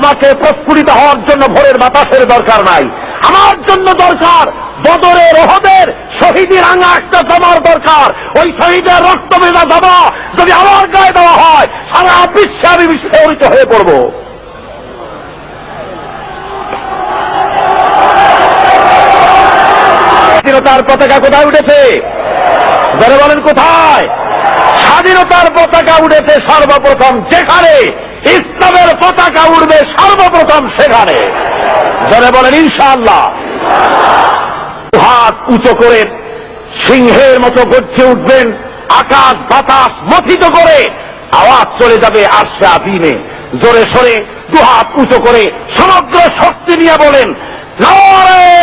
আমাকে প্রস্ফুটিত হওয়ার জন্য ভোরের বাতাসের দরকার নাই। আমার জন্য দরকার বদরের রহদের শহীদি রাঙা একটা জমার দরকার। ওই শহীদের রক্ত মেজা জমা যদি আমার গায়ে দেওয়া হয়, সারা বিশ্বে আমি বিস্ফোরিত হয়ে পড়ব। স্বাধীনতার পতাকা কোথায় উঠেছে? ধরে বলেন কোথায়? স্বাধীনতার পতাকা উঠেছে সর্বপ্রথম যেখানে ইসলামের পতাকা উঠবে সর্বপ্রথম সেখানে। ধরে বলেন, ইনশাআল্লাহ। হাত উঁচু করে সিংহের মতো গর্জে উঠবেন, আকাশ, বাতাস মথিত করে আওয়াজ চলে যাবে আসে আদিনে জোরে সরে দুহাত উঁচু করে সমগ্র শক্তি নিয়ে বলেন নারে